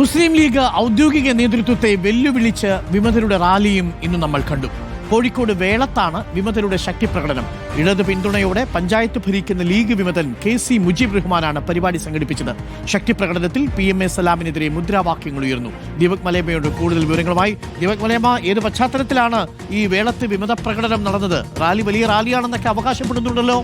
മുസ്ലിം league ഔദ്യോഗിക നേതൃത്വത്തെ വെല്ലുവിളിച്ച് വിമതരുടെ റാലിയും ഇന്ന് നമ്മൾ കണ്ടു. കോഴിക്കോട് വേളത്താണ് വിമതരുടെ ശക്തിപ്രകടനം ഇടത് പിന്തുണയോടെ പഞ്ചായത്ത് ഭരിക്കുന്ന ലീഗ് വിമതൻ കെ സി മുജീബ് റഹ്മാനാണ് പരിപാടി സംഘടിപ്പിച്ചത്. ശക്തിപ്രകടനത്തിൽ പി എം എ സലാമിനെതിരെ മുദ്രാവാക്യങ്ങൾ ഉയർന്നു. ദീപക് മലയമ്മയോട് കൂടുതൽ വിവരങ്ങളുമായി ദീപക് മലയമ്മ ഏത് പശ്ചാത്തലത്തിലാണ് ഈ വേളത്ത് വിമത പ്രകടനം നടന്നത്? റാലി വലിയ റാലിയാണെന്നൊക്കെ അവകാശപ്പെടുന്നുണ്ടല്ലോ.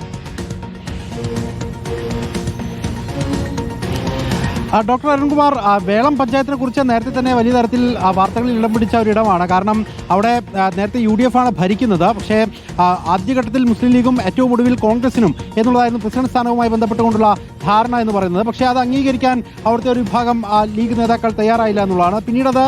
ഡോക്ടർ അരുൺകുമാർ വേളം പഞ്ചായത്തിനെ കുറിച്ച് നേരത്തെ തന്നെ വലിയ തരത്തിൽ വാർത്തകളിൽ ഇടം പിടിച്ച ഒരു ഇടമാണ്. കാരണം അവിടെ നേരത്തെ യു ഡി എഫ് ആണ് ഭരിക്കുന്നത്. പക്ഷേ ആദ്യഘട്ടത്തിൽ മുസ്ലിം ലീഗും ഏറ്റവും ഒടുവിൽ കോൺഗ്രസിനും എന്നുള്ളതായിരുന്നു പ്രസിഡന്റ് സ്ഥാനവുമായി ബന്ധപ്പെട്ടുകൊണ്ടുള്ള ധാരണ എന്ന് പറയുന്നത്. പക്ഷേ അത് അംഗീകരിക്കാൻ അവിടുത്തെ ഒരു വിഭാഗം ലീഗ് നേതാക്കൾ തയ്യാറായില്ല എന്നുള്ളതാണ്. പിന്നീട് അത്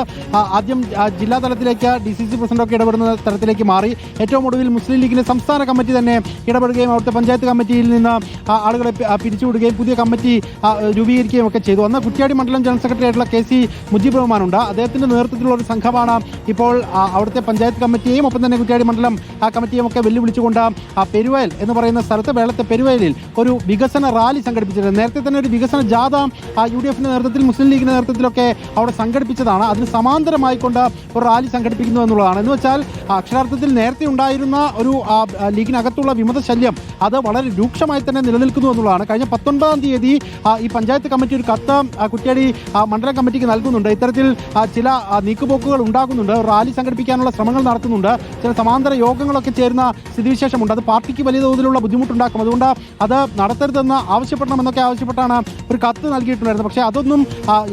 ആദ്യം ജില്ലാ തലത്തിലേക്ക് ഡി സി സി പ്രസിഡന്റൊക്കെ ഇടപെടുന്ന തരത്തിലേക്ക് മാറി. ഏറ്റവും ഒടുവിൽ മുസ്ലിം ലീഗിന്റെ സംസ്ഥാന കമ്മിറ്റി തന്നെ ഇടപെടുകയും അവിടുത്തെ പഞ്ചായത്ത് കമ്മിറ്റിയിൽ നിന്ന് ആളുകളെ പിരിച്ചുവിടുകയും പുതിയ കമ്മിറ്റി രൂപീകരിക്കുകയും ഒക്കെ ചെയ്തു. അന്ന് കുറ്റ്യാടി മണ്ഡലം ജനറൽ സെക്രട്ടറി ആയിട്ടുള്ള കെ സി മുജീബ് റഹ്മാനുണ്ട് അദ്ദേഹത്തിന്റെ നേതൃത്വത്തിലുള്ള ഒരു സംഘമാണ് ഇപ്പോൾ അവിടുത്തെ പഞ്ചായത്ത് കമ്മിറ്റിയെയും ഒപ്പം തന്നെ കുറ്റ്യാടി മണ്ഡലം ആ കമ്മിറ്റിയും ഒക്കെ വെല്ലുവിളിച്ചുകൊണ്ട് പെരുവയൽ എന്ന് പറയുന്ന സ്ഥലത്ത് വേളത്തെ പെരുവയലിൽ ഒരു വികസന റാലി സംഘടിപ്പിച്ചിട്ടുണ്ട് നേരത്തെ തന്നെ ഒരു വികസന ജാഥ യു ഡി എഫിന്റെ നേതൃത്വത്തിൽ മുസ്ലിം ലീഗിന്റെ നേതൃത്വത്തിലൊക്കെ അവിടെ സംഘടിപ്പിച്ചതാണ്. അതിന് സമാന്തരമായിക്കൊണ്ട് ഒരു റാലി സംഘടിപ്പിക്കുന്നു എന്നുള്ളതാണ്. എന്ന് വെച്ചാൽ അക്ഷരാർത്ഥത്തിൽ നേരത്തെ ഉണ്ടായിരുന്ന ഒരു ലീഗിനകത്തുള്ള വിമത ശല്യം അത് വളരെ രൂക്ഷമായി തന്നെ നിലനിൽക്കുന്നു എന്നുള്ളതാണ്. കഴിഞ്ഞ പത്തൊൻപതാം തീയതി ഈ പഞ്ചായത്ത് കമ്മിറ്റി ഒരു കത്ത് ആ, കുറ്റ്യാടി മണ്ഡലം കമ്മിറ്റിക്ക് നൽകുന്നുണ്ട്. ഇത്തരത്തിൽ ചില നീക്കുപോക്കുകൾ ഉണ്ടാകുന്നുണ്ട്. റാലി സംഘടിപ്പിക്കാനുള്ള ശ്രമങ്ങൾ നടത്തുന്നുണ്ട്. ചില സമാന്തര യോഗങ്ങളൊക്കെ ചേരുന്ന സ്ഥിതിവിശേഷമുണ്ട്. അത് പാർട്ടിക്ക് വലിയ തോതിലുള്ള ബുദ്ധിമുട്ടുണ്ടാക്കും. അതുകൊണ്ട് അത് നടത്തരുതെന്ന് ആവശ്യപ്പെടണമെന്നൊക്കെ ആവശ്യപ്പെട്ടാണ് ഒരു കത്ത് നൽകിയിട്ടുണ്ടായിരുന്നത്. പക്ഷേ അതൊന്നും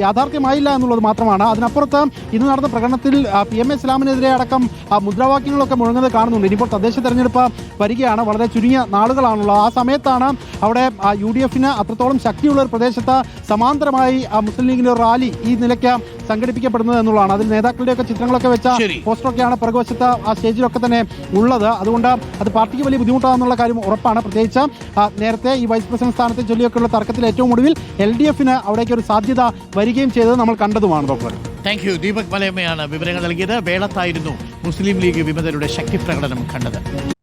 യാഥാർത്ഥ്യമായില്ല എന്നുള്ളത് മാത്രമാണ്. അതിനപ്പുറത്ത് ഇന്ന് നടന്ന പ്രകടനത്തിൽ പി എം എ ഇസ്ലാമിനെതിരെ അടക്കം മുദ്രാവാക്യങ്ങളൊക്കെ മുഴങ്ങുന്നത് കാണുന്നുണ്ട്. ഇനിയിപ്പോൾ തദ്ദേശ തെരഞ്ഞെടുപ്പ് വരികയാണ്. വളരെ ചുരുങ്ങിയ നാളുകളാണുള്ളത്. ആ സമയത്താണ് അവിടെ യു ഡി എഫിന് അത്രത്തോളം ശക്തിയുള്ള ഒരു പ്രദേശത്ത് സമാന്തരമായി ആ, മുസ്ലിം ലീഗിന്റെ ഒരു റാലി ഈ നിലയ്ക്ക് സംഘടിപ്പിക്കപ്പെടുന്നത് എന്നുള്ളതാണ്. അതിൽ നേതാക്കളുടെയൊക്കെ ചിത്രങ്ങളൊക്കെ വെച്ച പോസ്റ്ററൊക്കെയാണ് പിറകുവശത്ത് ആ സ്റ്റേജിലൊക്കെ തന്നെ ഉള്ളത്. അതുകൊണ്ട് അത് പാർട്ടിക്ക് വലിയ ബുദ്ധിമുട്ടാണെന്നുള്ള കാര്യം ഉറപ്പാണ്. പ്രത്യേകിച്ച് നേരത്തെ ഈ വൈസ് പ്രസിഡന്റ് സ്ഥാനത്തെ ചൊല്ലിയൊക്കെയുള്ള തർക്കത്തിൽ ഏറ്റവും ഒടുവിൽ എൽ ഡി എഫിന് അവിടേക്ക് ഒരു സാധ്യത വരികയും ചെയ്തത് നമ്മൾ കണ്ടതുമാണ് ഡോക്ടർ. താങ്ക് യു ദീപക് മലയമ്മയാണ് വിവരങ്ങൾ നൽകിയത്. വേളത്തായിരുന്നു മുസ്ലിം ലീഗ് വിമതരുടെ ശക്തി പ്രകടനം കണ്ടത്.